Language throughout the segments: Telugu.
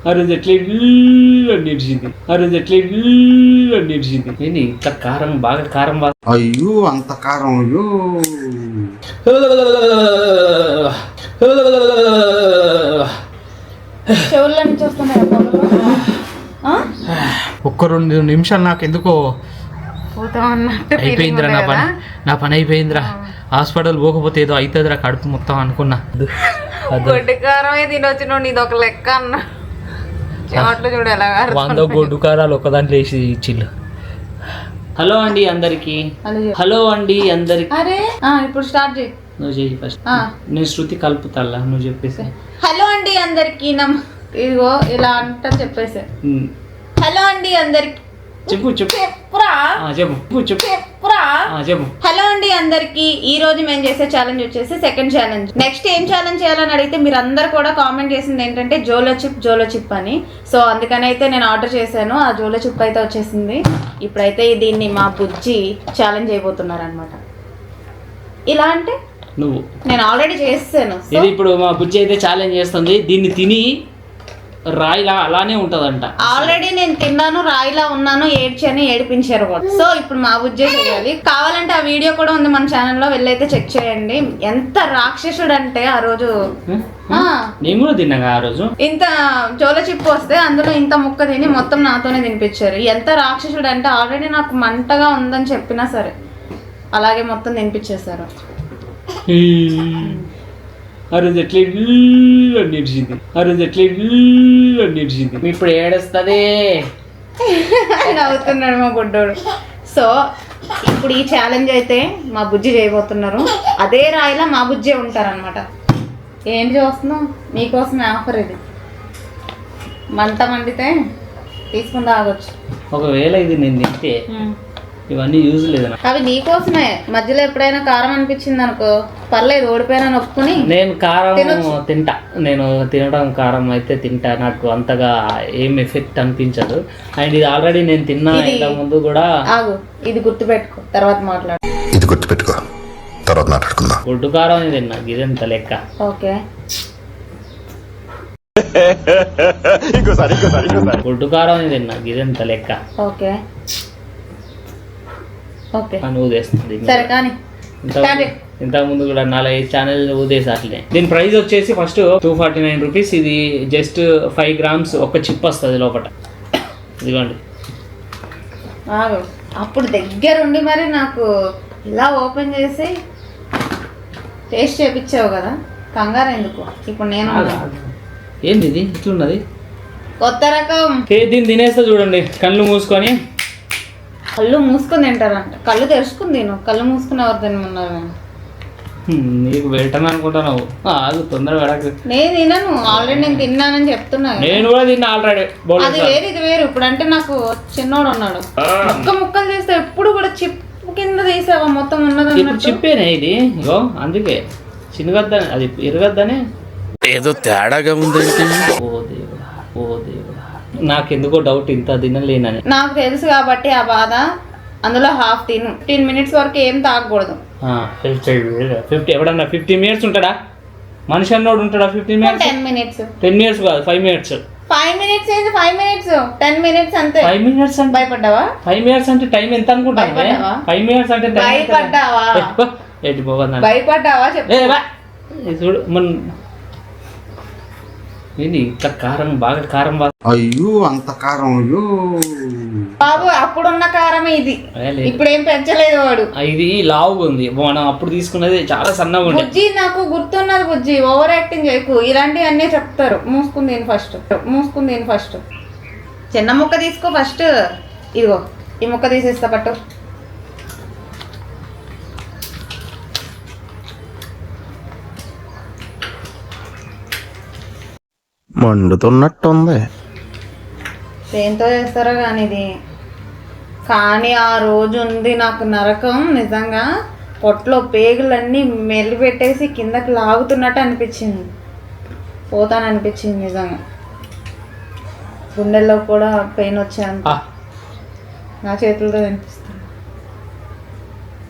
ఆ రోజు ఎట్లా అని నిడిచింది ఆ రోజు ఎట్లా అని ఏంటి ఇంత కారం బాగా కారం బాగా అయ్యో అంత కారం అయ్యో? ఒక్క రెండు నిమిషాలు నాకు ఎందుకో పోతాం అన్నట్టు feeling అయిపోయిందిరా నా పని? నా పని అయిపోయిందిరా. హాస్పిటల్ పోకపోతే ఏదో అవుతుందిరా కడుపు మొత్తం అనుకున్నా. గొడ్డు కారమే తినొచ్చు నువ్వు నీది ఒక లెక్క అన్న. వంద కారుతున్నాయి. గొడ్డు కారాలు ఒక దాంట్లో వేసి ఇచ్చిల్లు హలో అండి అందరికి. హలో అండి అందరికి. అరే ఇప్పుడు స్టార్ట్ చేయి. నువ్వు చేయి ఫస్ట్. నేను శృతి కలుపుతాలా నువ్వు చెప్పేసి. హలో అండి అందరికి నమ్ ఇదిగో ఇలా అంటా చెప్పేసి. హలో అండి అందరికి. చెప్పు చెప్పు. చెప్పురా. ఆ, చెప్పు. చెప్పు చెప్పు. చెప్పురా. ఆ, చెప్పు. హలో అండి అందరికి. ఈ రోజు మేము చేసే ఛాలెంజ్ వచ్చేసి సెకండ్ ఛాలెంజ్ నెక్స్ట్ ఏం ఛాలెంజ్ చేయాలని అడిగితే మీరు అందరు కూడా కామెంట్ చేసింది ఏంటంటే జోలో చిప్ జోలో చిప్ అని. సో అందుకని అయితే నేను ఆర్డర్ చేశాను. ఆ జోలో చిప్ అయితే వచ్చేసింది. ఇప్పుడైతే దీన్ని మా బుజ్జి ఛాలెంజ్ చేయబోతున్నారు అనమాట ఇలా అంటే? నువ్వు. నేను ఆల్రెడీ చేసాను సో ఇది ఇప్పుడు మా బుజ్జి అయితే ఛాలెంజ్ చేస్తుంది. దీన్ని తిని రాయిలా అలానే ఉంటదంట. ఆల్రెడీ నేను తిన్నాను రాయిలా ఉన్నాను ఏడ్చి అని ఏడిపించారు కూడా. సో ఇప్పుడు మా బుజ్జే చేయాలి కావాలంటే ఆ వీడియో కూడా ఉంది మన ఛానల్లో వెళ్ళైతే చెక్ చేయండి. ఎంత రాక్షసుడు అంటే ఆ రోజు. నేను కూడా తిన్నాగా ఆ రోజు. ఇంత జోల చిప్పు వస్తే అందులో ఇంత ముక్క తిని మొత్తం నాతోనే తినిపించారు. ఎంత రాక్షసుడు అంటే ఆల్రెడీ నాకు మంటగా ఉందని చెప్పినా సరే అలాగే మొత్తం తినిపించేశారు. ఆ రోజు ఎట్లా అని నిడిచింది ఆ రోజు ఎట్లా అని నిడిచింది ఇప్పుడు ఏడుస్తుంది. నవ్వుతున్నాడు మా గుడ్డోడు సో ఇప్పుడు ఈ ఛాలెంజ్ అయితే మా బుజ్జి చేయబోతున్నారు. అదే రాయిలా మా బుజ్జే ఉంటారనమాట ఏంటి చూస్తున్నావు? మీకోసమే ఆఫర్ ఇది. మంట మండితే తీసుకుని తాగొచ్చు ఒకవేళ ఇది నేను తింటే ఇవన్నీ యూజ్ లేదన్న. అవి నీకోసమే. మధ్యలో ఎప్పుడైనా కారం అనిపించింది అనుకో పర్లేదు ఓడిపోయినా నొప్పుకుని నేను కారం. తింటా. నేను తినడం కారం అయితే తింటా. నాకు అంతగా ఏం ఎఫెక్ట్ అనిపించదు. అండ్ ఇది ఆల్రెడీ నేను తిన్నా ఇంతకు ముందు కూడా ఆగు ఇది గుర్తుపెట్టుకో. తర్వాత మాట్లాడు. ఇది గుర్తుపెట్టుకో. తర్వాత మాట్లాడుకుందాం. ఒడ్డు కారం తిన్నా ఇదంత లెక్క. ఓకే. ఒడ్డు కారం తిన్నా ఇదంత లెక్క. ఓకే. అని ఊదేస్తుంది సరే కానీ ఇంతకు ఇంతకు ముందు కూడా నాలుగైదు ఛానల్ ఊదేసి అట్లే. దీని ప్రైస్ వచ్చేసి first two forty nine rupees ఇది జస్ట్ ఫైవ్ గ్రామ్స్ ఒక చిప్ వస్తుంది లోపల ఇదిగోండి. అప్పుడు దగ్గరుండి మరి నాకు ఇలా ఓపెన్ చేసి టేస్ట్ చేపించావు కదా. కంగారు ఎందుకు? ఇప్పుడు నేను ఏంది ఇది? ఇట్లున్నది? కొత్త రకం. దీన్ని తినేస్తా చూడండి. కళ్ళు మూసుకొని కళ్ళు మూసుకొని తింటారంట. కళ్ళు తెరుచుకుని తిను. కళ్ళు మూసుకుని ఎవరు తినమన్నారు? నీకు పెట్టను అనుకుంటున్నావు. ఆగు తొందర పెడకు నేను తినను. ఆల్రెడీ నేను తిన్నానని చెప్తున్నా. నేను కూడా తిన్నా ఆల్రెడీ. అది వేరు ఇది వేరు. ఇప్పుడు అంటే నాకు చిన్నోడు ఉన్నాడు. ముక్క ముక్కలు చేస్తే ఎప్పుడు కూడా చిప్పు కింద తీసావా? మొత్తం ఉన్నది చెప్పేనే ఇది? ఇగో అందుకే. చిన్నగద్దని అది ఇరగద్దని. ఏదో తేడాగా దేవుడా నాకెందుకో డౌట్ ఇంత తినలేనని. నాకు తెలుసు కాబట్టి ఆ బాధ అందులో హాఫ్ తిను. ఫిఫ్టీన్ మినిట్స్ వరకు ఏం తాగకూడదు. ఫిఫ్టీ ఎవడన్నా ఫిఫ్టీన్ మినిట్స్ ఉంటాడా? మనిషి అన్నోడు ఉంటాడా fifteen minutes ten minutes ten minutes కాదు ఫైవ్ మినిట్స్ ఫైవ్ మినిట్స్ ఏంటి ఫైవ్ మినిట్స్ టెన్ మినిట్స్ అంతే. ఫైవ్ మినిట్స్ అంటే భయపడ్డావా? ఫైవ్ మినిట్స్ అంటే టైం ఎంత భయపడ్డావా? ఫైవ్ మినిట్స్ అంటే? భయపడ్డావా? ఎటు పోవద్దు భయపడ్డావా? చెప్పు. చూడు మన ఇంత కారం బాగా కారం బాగా అయ్యో అంత కారం అయ్యో. బాబు అప్పుడున్న కారమే ఇది. ఇప్పుడు ఏం పెంచలేదు వాడు. ఇది లావుగా ఉంది. మనం అప్పుడు తీసుకున్నది చాలా సన్నగా ఉండే. బుజ్జి నాకు గుర్తున్నది బుజ్జి. ఓవర్ యాక్టింగ్ చేయకు ఇలాంటివి అన్నీ చెప్తారు. మూసుకుని తిను ఫస్ట్. మూసుకుని తిను ఫస్ట్. చిన్న ముక్క తీసుకో ఫస్ట్. ఇదిగో ఈ ముక్క తీసేస్తా పట్టు. మండుతున్నట్టుంది. దేంతో చేస్తారో కానీ ఇది. కానీ ఆ రోజు ఉంది నాకు నరకం నిజంగా పొట్లో పేగులన్నీ మెల్లి పెట్టేసి కిందకి లాగుతున్నట్టు అనిపించింది. పోతాననిపించింది నిజంగా. గుండెల్లో కూడా పెయిన్ వచ్చేంత. ఆ, నా చేతులతో కనిపిస్తుంది.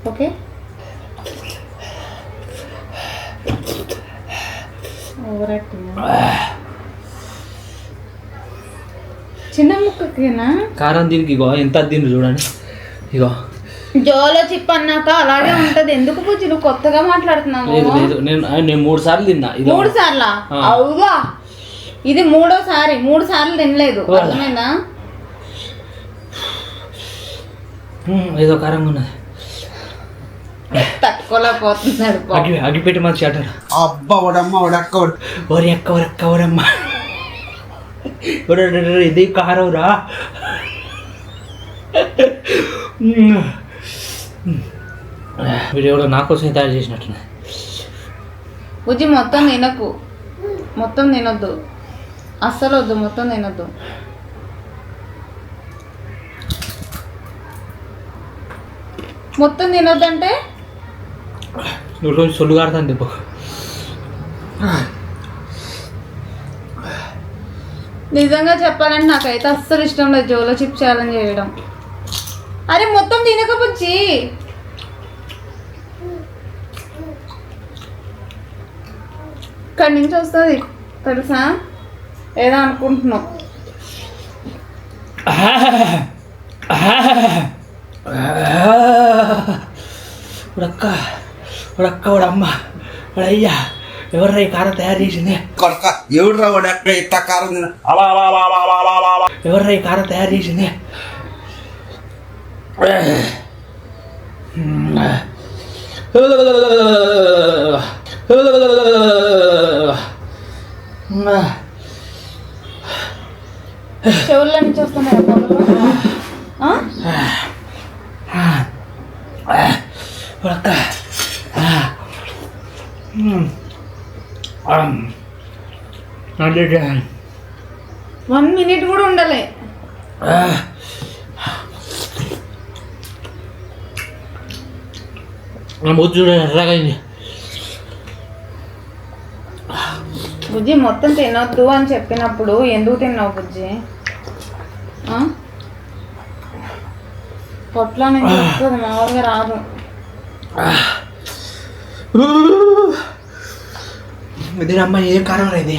ఓకే? ఓవర్ యాక్టింగ్ చిన్న ముక్కకేనా? కారం దీనికి ఇగో ఎంత దీన్ని చూడండి. ఇగో. జోలో చిప్ అన్నాక అలాగే ఉంటది. ఎందుకు పూజ నువ్వు కొత్తగా మాట్లాడుతున్నావు. లేదు లేదు. నేను నేను మూడు సార్లు తిన్నా. ఇది. మూడు సార్లా. అవుగా. ఇది మూడోసారి మూడు సార్లు తినలేదు. అర్థమైందా? ఏదో కారంగా ఉన్నది. తట్టుకోలేకపోతున్నాడు పాపం. అగి అగిపెట్టి మంచి అటర్ అబ్బా వడమ్మ వడక్క వడ ఓరి ఎక్క ఓరి ఎక్క ఓరమ్మ ఒరే, ఒరే, ఒరే, ఇది కారం రా వీడియో నా కోసం తయారు చేసినట్టున్నాయి బుజ్జి మొత్తం తినకు. మొత్తం తినొద్దు. అస్సలు వద్దు మొత్తం తినొద్దు. మొత్తం తినొద్దంటే? నువ్వు రోజు సొల్లు కాడుతాను దెబ్బ నిజంగా చెప్పాలంటే నాకైతే అస్సలు ఇష్టం లేదు జోలో చిప్ ఛాలెంజ్ చేయడం అరే మొత్తం తినక బుజ్జి ఇక్కడి నుంచి వస్తుంది తెలుసా ఏదో అనుకుంటున్నావు ఉడక్క ఉడక్క ఉడమ్మ ఉడయ్యా ఎవర్రా ఈ కారం తయారు చేసింది కొడక ఎవడురా వడక్క ఇంత కారం తిన అలా అలా అలా అలా అలా అలా అలా అలా ఎవర్రా ఈ కారం తయారు చేసింది చెవుల్లో నుంచి వస్తున్నాయి పొగలు ఆ? ఉడక్క వన్ మినిట్ కూడా ఉండలే. ఎర్రగైంది బుజ్జి మొత్తం తినొద్దు అని చెప్పినప్పుడు ఎందుకు తిన్నావు బుజ్జి? పొట్ల నుంచి వస్తుంది మామూలుగా రాదు. ಇದು ನಮ್ಮ ಏನು ಕಾರವಾರ ಇದೆ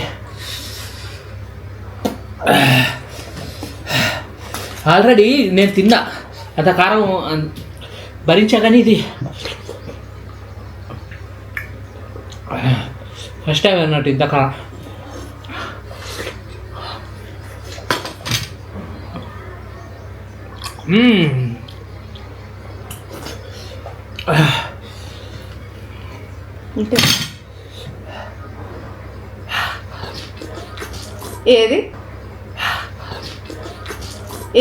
ఆల్రెడీ నేను తిన్నా అంత కారం భరించగానే ఇది ఫస్ట్ టైం అన్నట్టు ఇంత కారం ఇంతే ఏది?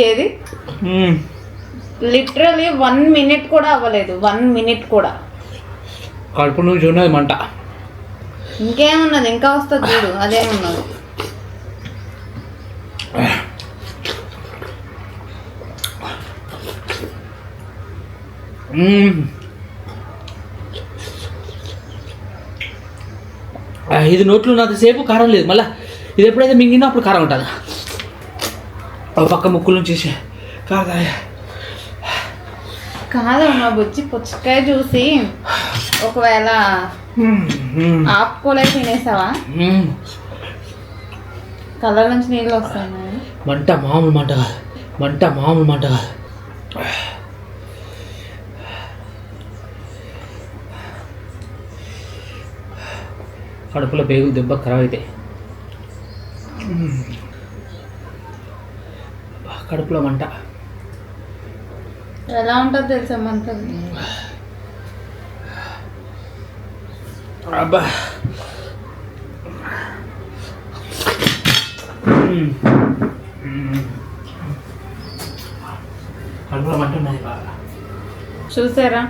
ఏది. లిటరలీ వన్ మినిట్ కూడా అవ్వలేదు. వన్ మినిట్ కూడా. కడుపు నుంచి ఉన్నది మంట. ఇంకేమున్నది? ఇంకా వస్తుంది చూడు. అదేమున్నది? ఇది నోట్లో ఉన్నంతసేపు కారం లేదు. మళ్ళీ ఇది ఎప్పుడైతే మింగినా అప్పుడు కారం ఉంటుంది ఒక పక్క ముక్కుల నుంచి వేసి కారం తాగా. కాదు మా బుజ్జి పుచ్చకాయ చూసి ఒకవేళ. ఆపుకోలేక తినేసావా. కళ్ళ నుంచి నీళ్ళు వస్తాయి మంట మామూలు మంట కాదు మంట మామూలు మంట కాదు కడుపులో పేగులు దెబ్బ ఖరాబ్ అయితే కడుపులో మంట. ఎలా ఉంటుంది తెలుసా మంతది అబ్బా. కడుపులో మంట ఉన్నది బాగా. చూసారా?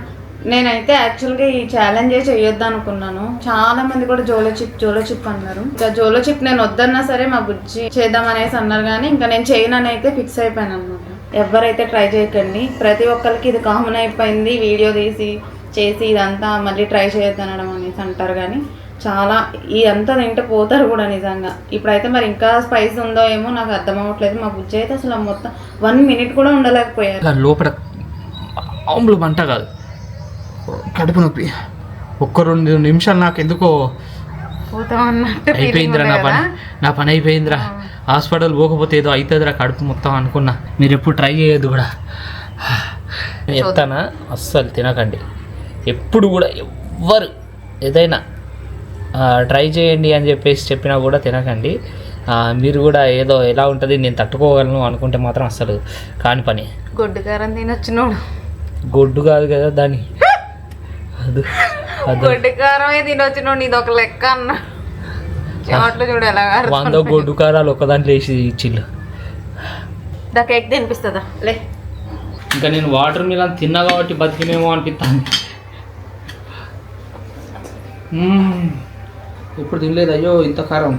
నేనైతే యాక్చువల్గా ఈ ఛాలెంజే చేయొద్దు అనుకున్నాను చాలా మంది కూడా జోలో చిప్ జోలో చిప్ అన్నారు. ఇంకా జోలో చిప్ నేను వద్దన్నా సరే మా బుజ్జి చేద్దాం అనేసి అన్నారు కానీ ఇంకా నేను చేయను అని అయితే ఫిక్స్ అయిపోయాను అనమాట ఎవరైతే ట్రై చేయకండి ప్రతి ఒక్కరికి ఇది కామన్ అయిపోయింది వీడియో తీసి చేసి ఇదంతా మళ్ళీ ట్రై చేయొద్దు అనడం అనేసి అంటారు కానీ చాలా ఈ అంతా తింటే పోతారు కూడా నిజంగా. ఇప్పుడైతే మరి ఇంకా స్పైస్ ఉందో ఏమో నాకు అర్థం అవ్వట్లేదు. మా బుజ్జి అయితే అసలు మొత్తం వన్ మినిట్ కూడా ఉండలేకపోయారు. లోపల మామూలు కాదు. కడుపు నొప్పి. ఒక్క రెండు నిమిషాలు నాకు ఎందుకో అయిపోయిందిరా నా పని. నా పని అయిపోయిందిరా. హాస్పిటల్ పోకపోతే ఏదో అవుతుందిరా కడుపు మొత్తం అనుకున్నా. మీరు ఎప్పుడు ట్రై చేయొద్దు కూడా. చెప్తానా అస్సలు తినకండి. ఎప్పుడు కూడా ఎవ్వరు ఏదైనా ట్రై చేయండి అని చెప్పేసి చెప్పినా కూడా తినకండి. మీరు కూడా ఏదో ఎలా ఉంటుంది నేను తట్టుకోగలను అనుకుంటే మాత్రం అస్సలు కాని పని. గొడ్డు కారం తినొచ్చినోడు. గొడ్డు కాదు కదా దాని. అది అది గొడ్డు కారమే తినొచ్చినోడు ఇది ఒక లెక్క అన్న. చెమట్లు చూడు ఎలా వంద గొడ్డు కారాలు ఒక దాంట్లో వేసి ఇచ్చిళ్ళు. దా కేక్ తినిపిస్తుందా? లే. ఇంకా నేను వాటర్ మిలన్ తిన్నా కాబట్టి బతికినేమో అనిపిస్తాను ఇప్పుడు తినలేదు అయ్యో ఇంత కారం.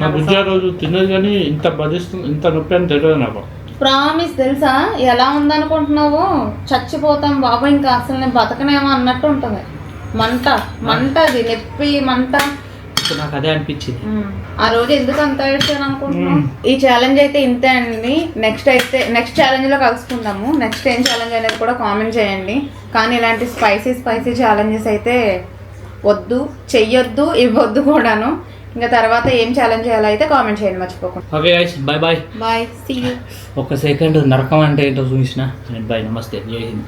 నా బిడ్డ రోజు తిన్నది కానీ ఇంత బదిస్తుంది ఇంత నొప్పి అని తెలియదు నాకు. ప్రామిస్ తెలుసా? ఎలా ఉందనుకుంటున్నావు? చచ్చిపోతాం బాబు ఇంకా అసలు నేను బతకనేమో అన్నట్టు ఉంటుంది. మంట మంట అది నొప్పి మంట. నాకు అదే అనిపించింది. ఆ రోజు ఎందుకు అంత ఏడ్చాను అనుకుంటున్నావు? ఈ ఛాలెంజ్ అయితే ఇంతే అండి. నెక్స్ట్ అయితే నెక్స్ట్ ఛాలెంజ్లో కలుసుకుందాము. నెక్స్ట్ ఏం ఛాలెంజ్ అనేది కూడా కామెంట్ చేయండి. కానీ ఇలాంటి స్పైసీ స్పైసీ ఛాలెంజెస్ అయితే వద్దు చెయ్యొద్దు ఇవ్వద్దు కూడాను. ఇంకా తర్వాత ఏం ఛాలెంజ్ చేయాలో అయితే కామెంట్ చేయండి మర్చిపోకుండా. Okay guys bye bye bye see ఒక సెకండ్ నరకం అంటే ఏంటో చూసిన బాయ్ నమస్తే జై హింద్.